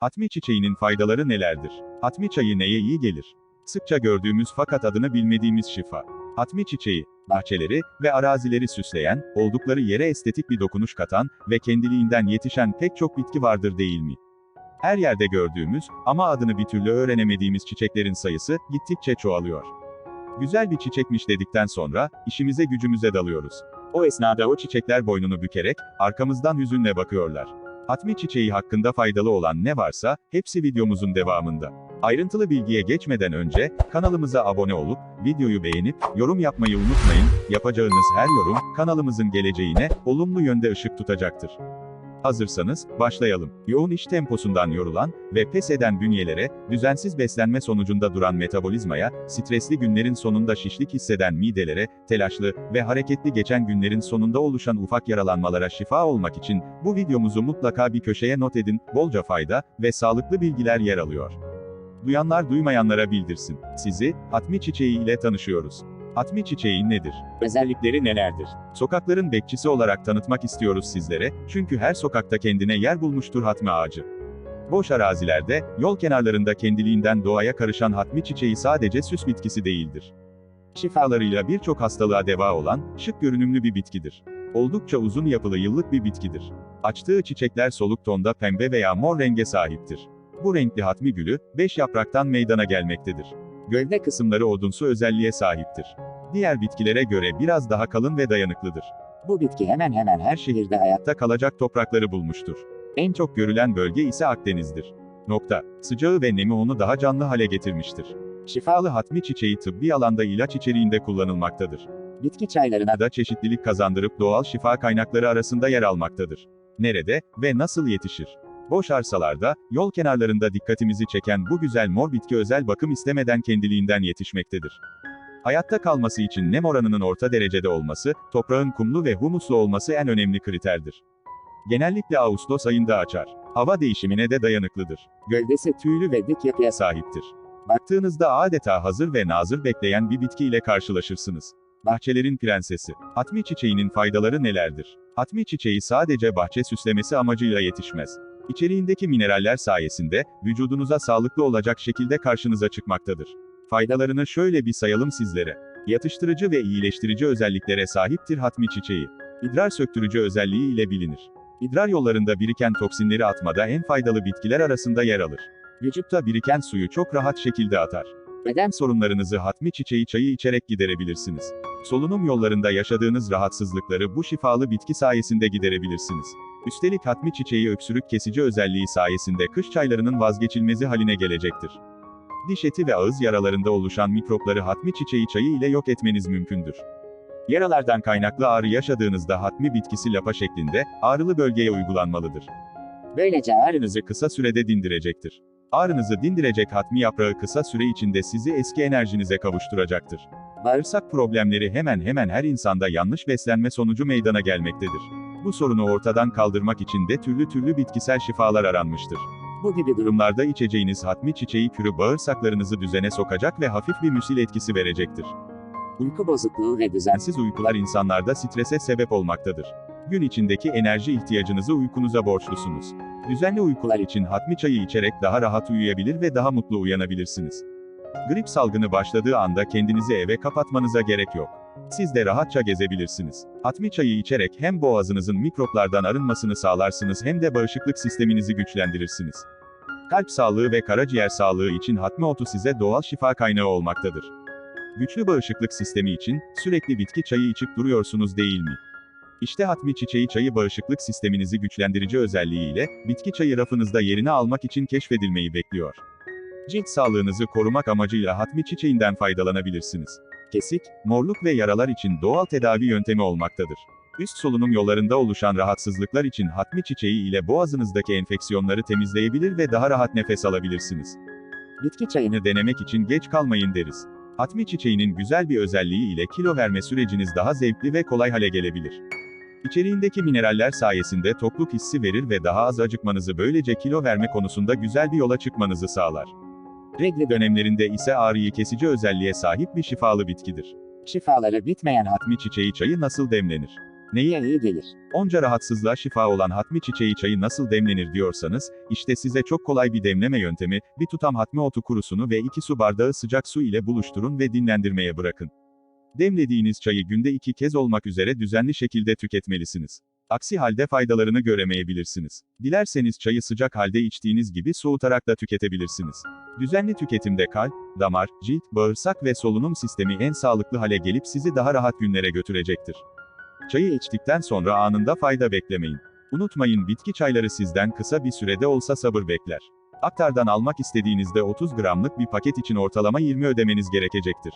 Hatmi çiçeğinin faydaları nelerdir? Hatmi çayı neye iyi gelir? Sıkça gördüğümüz fakat adını bilmediğimiz şifa. Hatmi çiçeği, bahçeleri ve arazileri süsleyen, oldukları yere estetik bir dokunuş katan ve kendiliğinden yetişen pek çok bitki vardır değil mi? Her yerde gördüğümüz ama adını bir türlü öğrenemediğimiz çiçeklerin sayısı gittikçe çoğalıyor. Güzel bir çiçekmiş dedikten sonra işimize gücümüze dalıyoruz. O esnada o çiçekler boynunu bükerek arkamızdan hüzünle bakıyorlar. Hatmi çiçeği hakkında faydalı olan ne varsa hepsi videomuzun devamında. Ayrıntılı bilgiye geçmeden önce kanalımıza abone olup videoyu beğenip yorum yapmayı unutmayın. Yapacağınız her yorum kanalımızın geleceğine olumlu yönde ışık tutacaktır. Hazırsanız, başlayalım. Yoğun iş temposundan yorulan ve pes eden bünyelere, düzensiz beslenme sonucunda duran metabolizmaya, stresli günlerin sonunda şişlik hisseden midelere, telaşlı ve hareketli geçen günlerin sonunda oluşan ufak yaralanmalara şifa olmak için, bu videomuzu mutlaka bir köşeye not edin, bolca fayda ve sağlıklı bilgiler yer alıyor. Duyanlar duymayanlara bildirsin. Sizi, hatmi çiçeği ile tanışıyoruz. Hatmi çiçeği nedir? Özellikleri nelerdir? Sokakların bekçisi olarak tanıtmak istiyoruz sizlere, çünkü her sokakta kendine yer bulmuştur hatmi ağacı. Boş arazilerde, yol kenarlarında kendiliğinden doğaya karışan hatmi çiçeği sadece süs bitkisi değildir. Şifalarıyla birçok hastalığa deva olan, şık görünümlü bir bitkidir. Oldukça uzun yapılı yıllık bir bitkidir. Açtığı çiçekler soluk tonda pembe veya mor renge sahiptir. Bu renkli hatmi gülü, 5 yapraktan meydana gelmektedir. Gövde kısımları odunsu özelliğe sahiptir. Diğer bitkilere göre biraz daha kalın ve dayanıklıdır. Bu bitki hemen hemen her şehirde hayatta kalacak toprakları bulmuştur. En çok görülen bölge ise Akdeniz'dir. Nokta. Sıcağı ve nemi onu daha canlı hale getirmiştir. Şifalı hatmi çiçeği tıbbi alanda ilaç içeriğinde kullanılmaktadır. Bitki çaylarına da çeşitlilik kazandırıp doğal şifa kaynakları arasında yer almaktadır. Nerede ve nasıl yetişir? Boş arsalarda, yol kenarlarında dikkatimizi çeken bu güzel mor bitki özel bakım istemeden kendiliğinden yetişmektedir. Hayatta kalması için nem oranının orta derecede olması, toprağın kumlu ve humuslu olması en önemli kriterdir. Genellikle Ağustos ayında açar. Hava değişimine de dayanıklıdır. Gövdesi tüylü ve dik yapıya sahiptir. Baktığınızda adeta hazır ve nazır bekleyen bir bitki ile karşılaşırsınız. Bahçelerin prensesi. Hatmi çiçeğinin faydaları nelerdir? Hatmi çiçeği sadece bahçe süslemesi amacıyla yetişmez. İçeriğindeki mineraller sayesinde, vücudunuza sağlıklı olacak şekilde karşınıza çıkmaktadır. Faydalarını şöyle bir sayalım sizlere. Yatıştırıcı ve iyileştirici özelliklere sahiptir hatmi çiçeği. İdrar söktürücü özelliği ile bilinir. İdrar yollarında biriken toksinleri atmada en faydalı bitkiler arasında yer alır. Vücutta biriken suyu çok rahat şekilde atar. Beden sorunlarınızı hatmi çiçeği çayı içerek giderebilirsiniz. Solunum yollarında yaşadığınız rahatsızlıkları bu şifalı bitki sayesinde giderebilirsiniz. Üstelik hatmi çiçeği öksürük kesici özelliği sayesinde kış çaylarının vazgeçilmezi haline gelecektir. Diş eti ve ağız yaralarında oluşan mikropları hatmi çiçeği çayı ile yok etmeniz mümkündür. Yaralardan kaynaklı ağrı yaşadığınızda hatmi bitkisi lapa şeklinde, ağrılı bölgeye uygulanmalıdır. Böylece ağrınızı kısa sürede dindirecektir. Ağrınızı dindirecek hatmi yaprağı kısa süre içinde sizi eski enerjinize kavuşturacaktır. Bağırsak problemleri hemen hemen her insanda yanlış beslenme sonucu meydana gelmektedir. Bu sorunu ortadan kaldırmak için de türlü türlü bitkisel şifalar aranmıştır. Bu gibi durumlarda içeceğiniz hatmi çiçeği kürü bağırsaklarınızı düzene sokacak ve hafif bir müsil etkisi verecektir. Uyku bozukluğu ve düzensiz uykular insanlarda strese sebep olmaktadır. Gün içindeki enerji ihtiyacınızı uykunuza borçlusunuz. Düzenli uykular için hatmi çayı içerek daha rahat uyuyabilir ve daha mutlu uyanabilirsiniz. Grip salgını başladığı anda kendinizi eve kapatmanıza gerek yok. Siz de rahatça gezebilirsiniz. Hatmi çayı içerek hem boğazınızın mikroplardan arınmasını sağlarsınız hem de bağışıklık sisteminizi güçlendirirsiniz. Kalp sağlığı ve karaciğer sağlığı için hatmi otu size doğal şifa kaynağı olmaktadır. Güçlü bağışıklık sistemi için sürekli bitki çayı içip duruyorsunuz değil mi? İşte hatmi çiçeği çayı bağışıklık sisteminizi güçlendirici özelliğiyle bitki çayı rafınızda yerini almak için keşfedilmeyi bekliyor. Cilt sağlığınızı korumak amacıyla hatmi çiçeğinden faydalanabilirsiniz. Kesik, morluk ve yaralar için doğal tedavi yöntemi olmaktadır. Üst solunum yollarında oluşan rahatsızlıklar için hatmi çiçeği ile boğazınızdaki enfeksiyonları temizleyebilir ve daha rahat nefes alabilirsiniz. Bitki çayını denemek için geç kalmayın deriz. Hatmi çiçeğinin güzel bir özelliği ile kilo verme süreciniz daha zevkli ve kolay hale gelebilir. İçeriğindeki mineraller sayesinde tokluk hissi verir ve daha az acıkmanızı böylece kilo verme konusunda güzel bir yola çıkmanızı sağlar. Regl dönemlerinde ise ağrıyı kesici özelliğe sahip bir şifalı bitkidir. Şifaları bitmeyen hatmi çiçeği çayı nasıl demlenir? Neye iyi gelir? Onca rahatsızlığa şifa olan hatmi çiçeği çayı nasıl demlenir diyorsanız, işte size çok kolay bir demleme yöntemi, bir tutam hatmi otu kurusunu ve 2 su bardağı sıcak su ile buluşturun ve dinlendirmeye bırakın. Demlediğiniz çayı günde iki kez olmak üzere düzenli şekilde tüketmelisiniz. Aksi halde faydalarını göremeyebilirsiniz. Dilerseniz çayı sıcak halde içtiğiniz gibi soğutarak da tüketebilirsiniz. Düzenli tüketimde kalp, damar, cilt, bağırsak ve solunum sistemi en sağlıklı hale gelip sizi daha rahat günlere götürecektir. Çayı içtikten sonra anında fayda beklemeyin. Unutmayın bitki çayları sizden kısa bir sürede olsa sabır bekler. Aktardan almak istediğinizde 30 gramlık bir paket için ortalama 20 ödemeniz gerekecektir.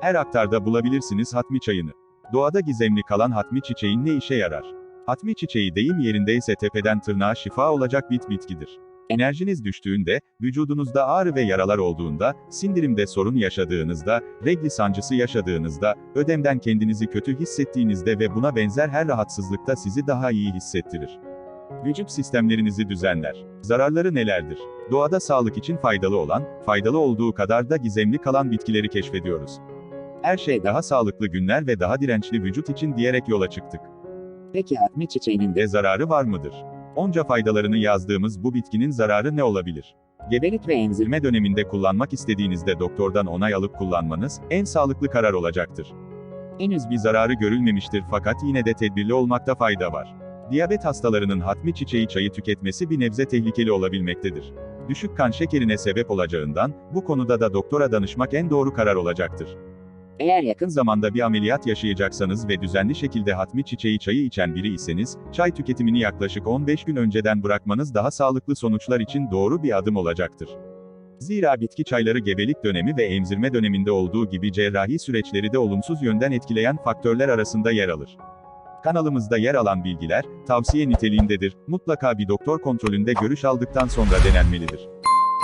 Her aktarda bulabilirsiniz hatmi çayını. Doğada gizemli kalan hatmi çiçeğin ne işe yarar? Hatmi çiçeği deyim yerindeyse tepeden tırnağa şifa olacak bit bitkidir. Enerjiniz düştüğünde, vücudunuzda ağrı ve yaralar olduğunda, sindirimde sorun yaşadığınızda, regli sancısı yaşadığınızda, ödemden kendinizi kötü hissettiğinizde ve buna benzer her rahatsızlıkta sizi daha iyi hissettirir. Vücut sistemlerinizi düzenler. Zararları nelerdir? Doğada sağlık için faydalı olan, faydalı olduğu kadar da gizemli kalan bitkileri keşfediyoruz. Her şey daha sağlıklı günler ve daha dirençli vücut için diyerek yola çıktık. Peki hatmi çiçeğinin De zararı var mıdır? Onca faydalarını yazdığımız bu bitkinin zararı ne olabilir? gebelik ve enzim Zilme döneminde kullanmak istediğinizde doktordan onay alıp kullanmanız, en sağlıklı karar olacaktır. Henüz bir zararı görülmemiştir fakat yine de tedbirli olmakta fayda var. Diyabet hastalarının hatmi çiçeği çayı tüketmesi bir nebze tehlikeli olabilmektedir. Düşük kan şekerine sebep olacağından, bu konuda da doktora danışmak en doğru karar olacaktır. Eğer yakın zamanda bir ameliyat yaşayacaksanız ve düzenli şekilde hatmi çiçeği çayı içen biri iseniz, çay tüketimini yaklaşık 15 gün önceden bırakmanız daha sağlıklı sonuçlar için doğru bir adım olacaktır. Zira bitki çayları gebelik dönemi ve emzirme döneminde olduğu gibi cerrahi süreçleri de olumsuz yönden etkileyen faktörler arasında yer alır. Kanalımızda yer alan bilgiler, tavsiye niteliğindedir, mutlaka bir doktor kontrolünde görüş aldıktan sonra denenmelidir.